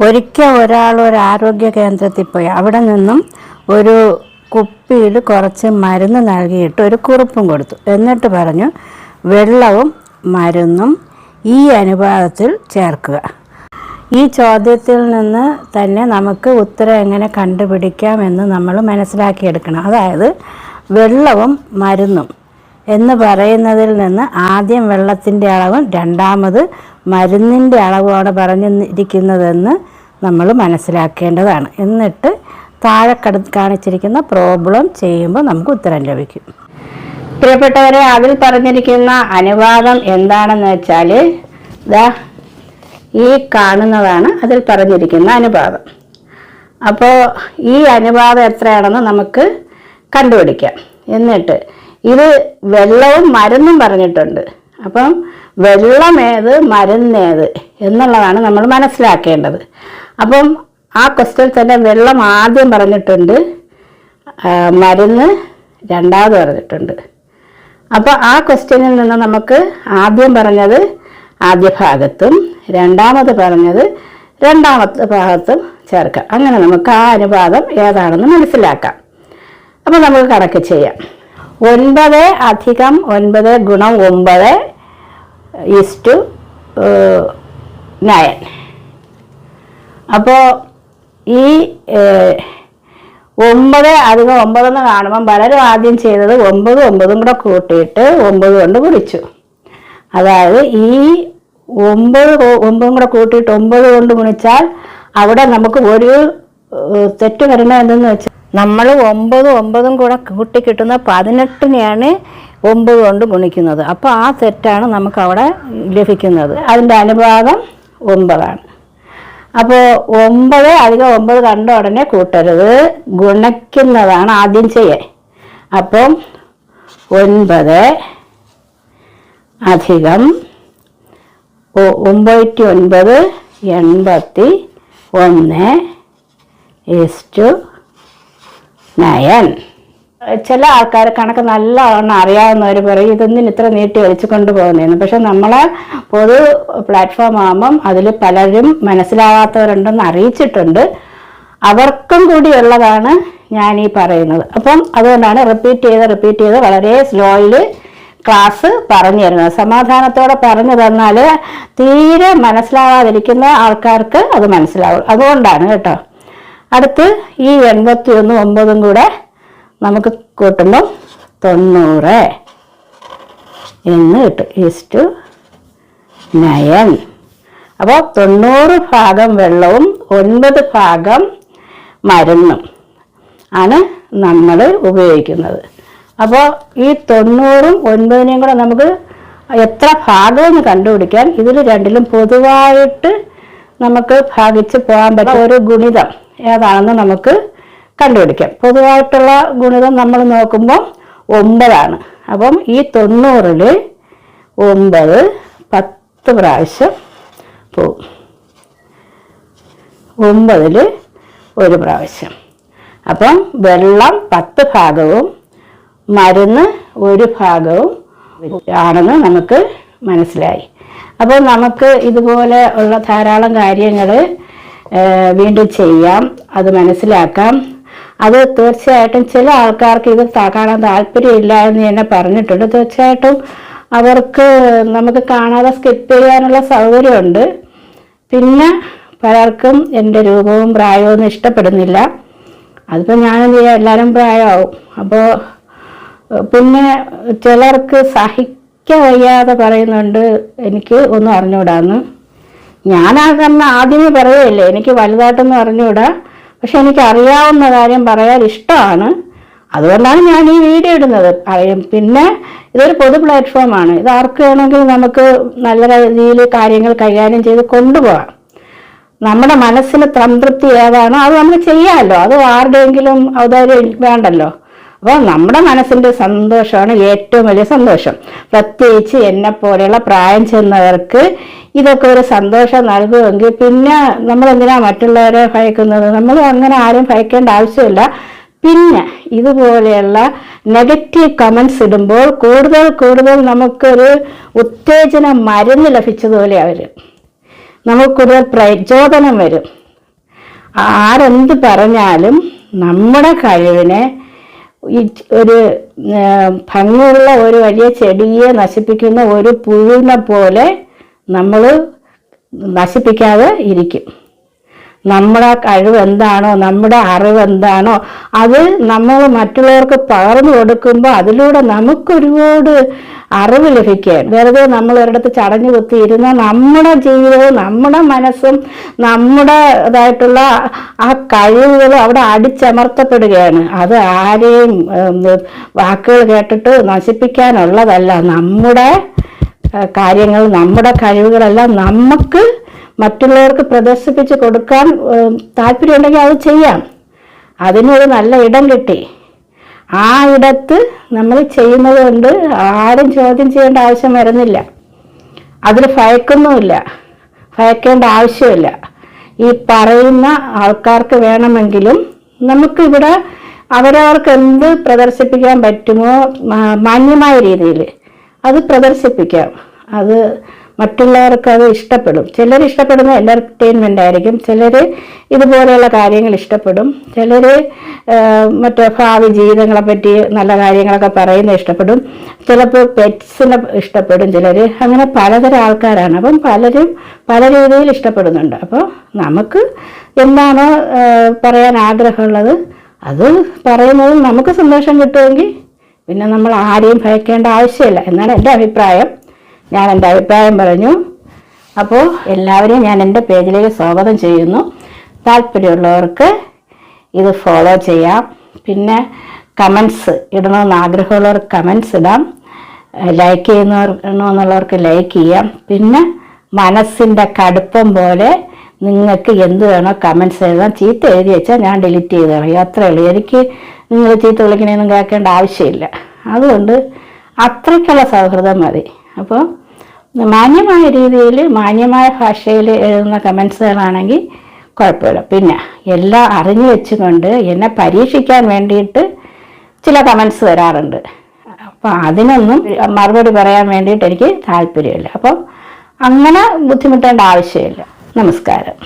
ഒരിക്കൽ ഒരാൾ ഒരു ആരോഗ്യ കേന്ദ്രത്തിൽ പോയി. അവിടെ നിന്നും ഒരു കുപ്പിയിൽ കുറച്ച് മരുന്ന് നൽകിയിട്ട് ഒരു കുറിപ്പും കൊടുത്തു. എന്നിട്ട് പറഞ്ഞു വെള്ളവും മരുന്നും ഈ അനുപാതത്തിൽ ചേർക്കുക. ഈ ചോദ്യത്തിൽ നിന്ന് തന്നെ നമുക്ക് ഉത്തരം എങ്ങനെ കണ്ടുപിടിക്കാം എന്ന് നമ്മൾ മനസ്സിലാക്കിയെടുക്കണം. അതായത് വെള്ളവും മരുന്നും എന്ന് പറയുന്നതിൽ നിന്ന് ആദ്യം വെള്ളത്തിന്റെ അളവും രണ്ടാമത് മരുന്നിന്റെ അളവാണ് പറഞ്ഞിരിക്കുന്നതെന്ന് നമ്മൾ മനസ്സിലാക്കേണ്ടതാണ്. എന്നിട്ട് താഴെ കട കാണിച്ചിരിക്കുന്ന പ്രോബ്ലം ചെയ്യുമ്പോൾ നമുക്ക് ഉത്തരം ലഭിക്കും. പ്രിയപ്പെട്ടവരെ അതിൽ പറഞ്ഞിരിക്കുന്ന അനുവാദം എന്താണെന്ന് വെച്ചാൽ ദാ ഈ കാണുന്നതാണ് അതിൽ പറഞ്ഞിരിക്കുന്ന അനുപാതം. അപ്പോൾ ഈ അനുപാതം എത്രയാണെന്ന് നമുക്ക് കണ്ടുപിടിക്കാം. എന്നിട്ട് ഇത് വെള്ളവും മരുന്നും പറഞ്ഞിട്ടുണ്ട്. അപ്പം വെള്ളമേത് മരുന്നേത് എന്നുള്ളതാണ് നമ്മൾ മനസ്സിലാക്കേണ്ടത്. അപ്പം ആ ക്വസ്റ്റ്യൻ തന്നെ വെള്ളം ആദ്യം പറഞ്ഞിട്ടുണ്ട് മരുന്ന് രണ്ടാമത് പറഞ്ഞിട്ടുണ്ട്. അപ്പോൾ ആ ക്വസ്റ്റ്യനിൽ നിന്ന് നമുക്ക് ആദ്യം പറഞ്ഞത് ആദ്യ ഭാഗത്തും രണ്ടാമത് പറഞ്ഞത് രണ്ടാമത്തെ ഭാഗത്തും ചേർക്കാം. അങ്ങനെ നമുക്ക് ആ അനുപാതം ഏതാണെന്ന് മനസ്സിലാക്കാം. അപ്പോൾ നമുക്ക് കണക്ക് ചെയ്യാം. ഒൻപത് അധികം ഒൻപത് ഗുണം ഒമ്പത് ഈസ് ടു നയൻ. അപ്പോൾ ഈ ഒമ്പത് അധികം ഒമ്പതെന്ന് കാണുമ്പം പലരും ആദ്യം ചെയ്തത് ഒമ്പത് ഒമ്പതും കൂടെ കൂട്ടിയിട്ട് ഒമ്പത് കൊണ്ട് കുടിച്ചു അതായത് ഈ ഒമ്പത് ഒമ്പതും കൂടെ കൂട്ടിയിട്ട് ഒമ്പത് കൊണ്ട് ഗുണിച്ചാൽ അവിടെ നമുക്ക് ഒരു തെറ്റ് വരണ എന്തെന്ന് വെച്ചാൽ നമ്മൾ ഒമ്പതും ഒമ്പതും കൂടെ കൂട്ടി കിട്ടുന്ന പതിനെട്ടിനെയാണ് ഒമ്പത് കൊണ്ട് ഗുണിക്കുന്നത്. അപ്പോൾ ആ തെറ്റാണ് നമുക്കവിടെ ലഭിക്കുന്നത്. അതിന്റെ അനുപാതം ഒമ്പതാണ്. അപ്പോൾ ഒമ്പത് അധികം ഒമ്പത് കണ്ട ഉടനെ കൂട്ടരുത്. ഗുണിക്കുന്നതാണ് ആദ്യം ചെയ്യേ അപ്പം ഒൻപത് അധികം ഒമ്പത്തി ഒൻപത് എൺപത്തി ഒന്ന് ഈസ്റ്റു നയൻ ചില ആൾക്കാരെ കണക്ക് നല്ലവണ്ണം അറിയാവുന്നവർ പറയും ഇതൊന്നും ഇത്ര നീട്ടി വലിച്ചു കൊണ്ടുപോകുന്നതെന്ന് പക്ഷെ നമ്മളെ പൊതു പ്ലാറ്റ്ഫോം ആകുമ്പം അതിൽ പലരും മനസ്സിലാവാത്തവരുണ്ടെന്ന് അറിയിച്ചിട്ടുണ്ട്. അവർക്കും കൂടി ഉള്ളതാണ് ഞാൻ ഈ പറയുന്നത്. അപ്പം അതുകൊണ്ടാണ് റിപ്പീറ്റ് ചെയ്ത് റിപ്പീറ്റ് ചെയ്ത് വളരെ സ്ലോയിൽ ക്ലാസ് പറഞ്ഞു തരുന്നത്. സമാധാനത്തോടെ പറഞ്ഞു തന്നാൽ തീരെ മനസ്സിലാവാതിരിക്കുന്ന ആൾക്കാർക്ക് അത് മനസ്സിലാവും. അതുകൊണ്ടാണ് കേട്ടോ. അടുത്ത് ഈ എൺപത്തി ഒന്നും ഒമ്പതും കൂടെ നമുക്ക് കൂട്ടുമ്പോൾ തൊണ്ണൂറ് എന്ന് കിട്ടും. ഈസ്റ്റു നയൻ അപ്പോൾ തൊണ്ണൂറ് ഭാഗം വെള്ളവും ഒൻപത് ഭാഗം മരുന്നും ആണ് നമ്മൾ ഉപയോഗിക്കുന്നത്. അപ്പോൾ ഈ തൊണ്ണൂറും ഒൻപതിനെയും കൂടെ നമുക്ക് എത്ര ഭാഗമെന്ന് കണ്ടുപിടിക്കാൻ ഇതിൽ രണ്ടിലും പൊതുവായിട്ട് നമുക്ക് ഭാഗിച്ച് പോകാൻ പറ്റുന്ന ഒരു ഗുണിതം ഏതാണെന്ന് നമുക്ക് കണ്ടുപിടിക്കാം. പൊതുവായിട്ടുള്ള ഗുണിതം നമ്മൾ നോക്കുമ്പോൾ ഒമ്പതാണ്. അപ്പം ഈ തൊണ്ണൂറിൽ ഒമ്പത് പത്ത് പ്രാവശ്യം പോവും. ഒമ്പതിൽ ഒരു പ്രാവശ്യം. അപ്പം വെള്ളം പത്ത് ഭാഗവും മരുന്ന് ഒരു ഭാഗവും ആണെന്ന് നമുക്ക് മനസ്സിലായി. അപ്പോൾ നമുക്ക് ഇതുപോലെ ഉള്ള ധാരാളം കാര്യങ്ങൾ വീണ്ടും ചെയ്യാം. അത് മനസ്സിലാക്കാം. അത് തീർച്ചയായിട്ടും ചില ആൾക്കാർക്ക് ഇത് കാണാൻ താല്പര്യമില്ല എന്ന് തന്നെ പറഞ്ഞിട്ടുണ്ട്. തീർച്ചയായിട്ടും അവർക്ക് നമുക്ക് കാണാതെ സ്കിപ്പ് ചെയ്യാനുള്ള സൗകര്യമുണ്ട്. പിന്നെ പലർക്കും എന്റെ രൂപവും പ്രായവും ഒന്നും ഇഷ്ടപ്പെടുന്നില്ല. അതിപ്പോൾ ചെയ്യാം എല്ലാവരും പ്രായമാവും. അപ്പോൾ പിന്നെ ചിലർക്ക് സഹിക്കാൻ വയ്യാതെ പറയുന്നുണ്ട് എനിക്ക് ഒന്നും അറിഞ്ഞുകൂടാന്ന് ഞാൻ കാരണം ആദ്യമേ പറയുകയില്ലേ എനിക്ക് വലുതായിട്ടൊന്നും അറിഞ്ഞുകൂടാ. പക്ഷെ എനിക്ക് അറിയാവുന്ന കാര്യം പറയാൻ ഇഷ്ടമാണ്. അതുകൊണ്ടാണ് ഞാൻ ഈ വീഡിയോ ഇടുന്നത്. പിന്നെ ഇതൊരു പൊതു പ്ലാറ്റ്ഫോമാണ് ഇത് ആർക്ക് വേണമെങ്കിലും നമുക്ക് നല്ല രീതിയിൽ കാര്യങ്ങൾ കൈകാര്യം ചെയ്ത് കൊണ്ടുപോകാം. നമ്മുടെ മനസ്സിന് സംതൃപ്തി ഏതാണോ അത് നമ്മൾ ചെയ്യാമല്ലോ. അത് ആരുടെയെങ്കിലും ഔദാര്യം വേണ്ടല്ലോ. അപ്പോൾ നമ്മുടെ മനസ്സിന്റെ സന്തോഷമാണ് ഏറ്റവും വലിയ സന്തോഷം. പ്രത്യേകിച്ച് എന്നെ പോലെയുള്ള പ്രായം ചെന്നവർക്ക് ഇതൊക്കെ ഒരു സന്തോഷം നൽകുമെങ്കിൽ പിന്നെ നമ്മൾ എന്തിനാ മറ്റുള്ളവരെ ഭയക്കുന്നത്? നമ്മൾ അങ്ങനെ ആരും ഭയക്കേണ്ട ആവശ്യമില്ല. പിന്നെ ഇതുപോലെയുള്ള നെഗറ്റീവ് കമൻസ് ഇടുമ്പോൾ കൂടുതൽ കൂടുതൽ നമുക്കൊരു ഉത്തേജന മരുന്ന് ലഭിച്ചതുപോലെ അവർ നമുക്ക് കൂടുതൽ പ്രചോദനം വരും. ആരെന്ത് പറഞ്ഞാലും നമ്മുടെ കഴിവിനെ ഒരു ഭംഗിയുള്ള ഒരു വലിയ ചെടിയെ നശിപ്പിക്കുന്ന ഒരു പുഴുവിനെ പോലെ നമ്മൾ നശിപ്പിക്കാതെ ഇരിക്കും. നമ്മുടെ കഴിവ് എന്താണോ നമ്മുടെ അറിവ് എന്താണോ അത് നമ്മൾ മറ്റുള്ളവർക്ക് പകർന്നു കൊടുക്കുമ്പോൾ അതിലൂടെ നമുക്ക് ഒരുപാട് അറിവ് ലഭിക്കാൻ വെറുതെ നമ്മൾ ഒരിടത്ത് ചടഞ്ഞു കുത്തി ഇരുന്ന നമ്മുടെ ജീവിതവും നമ്മുടെ മനസ്സും നമ്മുടെ ഇതായിട്ടുള്ള ആ കഴിവുകൾ അവിടെ അടിച്ചമർത്തപ്പെടുകയാണ്. അത് ആരെയും വാക്കുകൾ കേട്ടിട്ട് നശിപ്പിക്കാനുള്ളതല്ല. നമ്മുടെ കാര്യങ്ങൾ നമ്മുടെ കഴിവുകളെല്ലാം നമുക്ക് മറ്റുള്ളവർക്ക് പ്രദർശിപ്പിച്ച് കൊടുക്കാൻ താല്പര്യമുണ്ടെങ്കിൽ അത് ചെയ്യാം. അതിനൊരു നല്ല ഇടം കിട്ടി. ആ ഇടത്ത് നമ്മൾ ചെയ്യുന്നത് കൊണ്ട് ആരും ചോദ്യം ചെയ്യേണ്ട ആവശ്യം വരുന്നില്ല. അതിൽ ഭയക്കൊന്നുമില്ല. ഭയക്കേണ്ട ആവശ്യമില്ല. ഈ പറയുന്ന ആൾക്കാർക്ക് വേണമെങ്കിലും നമുക്കിവിടെ അവരവർക്ക് എന്ത് പ്രദർശിപ്പിക്കാൻ പറ്റുമോ മാന്യമായ രീതിയിൽ അത് പ്രദർശിപ്പിക്കാം. അത് മറ്റുള്ളവർക്ക് അത് ഇഷ്ടപ്പെടും. ചിലർ ഇഷ്ടപ്പെടുന്ന എന്റർടൈൻമെന്റ് ആയിരിക്കും. ചിലർ ഇതുപോലെയുള്ള കാര്യങ്ങൾ ഇഷ്ടപ്പെടും. ചിലർ മറ്റേ ഭാവി ജീവിതങ്ങളെ പറ്റി നല്ല കാര്യങ്ങളൊക്കെ പറയുന്നത് ഇഷ്ടപ്പെടും. ചിലപ്പോൾ പെറ്റ്സിനെ ഇഷ്ടപ്പെടും ചിലർ. അങ്ങനെ പലതരം ആൾക്കാരാണ്. അപ്പം പലരും പല രീതിയിൽ ഇഷ്ടപ്പെടുന്നുണ്ട്. അപ്പോൾ നമുക്ക് എന്താണോ പറയാൻ ആഗ്രഹമുള്ളത്? അത് പറയുന്നത് നമുക്ക് സന്തോഷം കിട്ടുമെങ്കിൽ പിന്നെ നമ്മൾ ആരെയും ഭയക്കേണ്ട ആവശ്യമില്ല എന്നാണ് എന്റെ അഭിപ്രായം. ഞാൻ എന്റെ അഭിപ്രായം പറഞ്ഞു. അപ്പോൾ എല്ലാവരെയും ഞാൻ എന്റെ പേജിലേക്ക് സ്വാഗതം ചെയ്യുന്നു. താല്പര്യമുള്ളവർക്ക് ഇത് ഫോളോ ചെയ്യാം. പിന്നെ കമൻസ് ഇടണമെന്ന് ആഗ്രഹമുള്ളവർക്ക് കമൻസ് ഇടാം. ലൈക്ക് ചെയ്യുന്നവർ ലൈക്ക് ചെയ്യാം. പിന്നെ മനസ്സിന്റെ കടുപ്പം പോലെ നിങ്ങൾക്ക് എന്ത് വേണോ കമൻസ് എഴുതാം. ചീത്ത എഴുതി വെച്ചാൽ ഞാൻ ഡിലീറ്റ് ചെയ്ത് കളയും. അത്രേ ഉള്ളൂ. എനിക്ക് നിങ്ങൾ ചീത്ത വിളിക്കണമെന്നും കേൾക്കേണ്ട ആവശ്യമില്ല. അതുകൊണ്ട് അത്രയ്ക്കുള്ള സൗഹൃദം മതി. അപ്പോൾ മാന്യമായ രീതിയിൽ മാന്യമായ ഭാഷയിൽ എഴുതുന്ന കമൻസുകളാണെങ്കിൽ കുഴപ്പമില്ല. പിന്നെ എല്ലാം അറിഞ്ഞു വെച്ചുകൊണ്ട് എന്നെ പരീക്ഷിക്കാൻ വേണ്ടിയിട്ട് ചില കമൻസ് വരാറുണ്ട്. അപ്പോൾ അതിനൊന്നും മറുപടി പറയാൻ വേണ്ടിയിട്ട് എനിക്ക് താല്പര്യമില്ല. അപ്പോൾ അങ്ങനെ ബുദ്ധിമുട്ടേണ്ട ആവശ്യമില്ല. നമസ്കാരം.